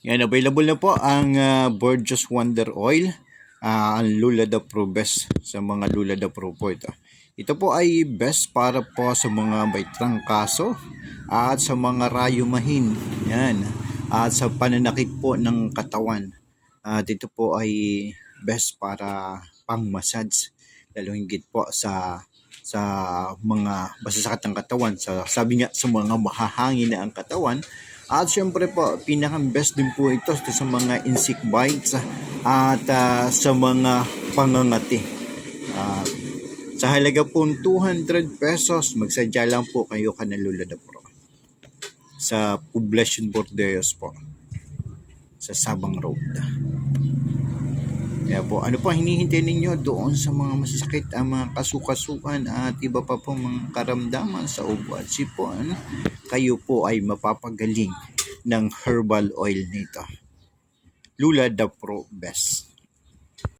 Yan, available na po ang uh, Borges Wonder Oil. ah, ang Lula da Pro Best sa mga Lula da Pro po ito. Ito po ay best para po sa mga may trangkaso at sa mga rayumahin. Yan. At sa pananakit po ng katawan. At ito po ay best para pang-massage. Lalo higit po sa sa mga masasakit ng katawan. Sa, sabi nga sa mga mahahangin na ang katawan. At syempre po, pinaka-best din po ito sa mga insect bites at ah, sa mga pangangati. Ah, sa halaga po 200 pesos, magsadya lang po kayo ka Lula da Pro. Sa Poblacion Bordeos po. Sa Sabang Road. Kaya po, ano ang hinihintay ninyo doon sa mga masasakit, ang mga kasukasukan at iba pa po mga karamdaman sa ubo at sipon, kayo po ay mapapagaling ng herbal oil nito. Lula the Pro Best.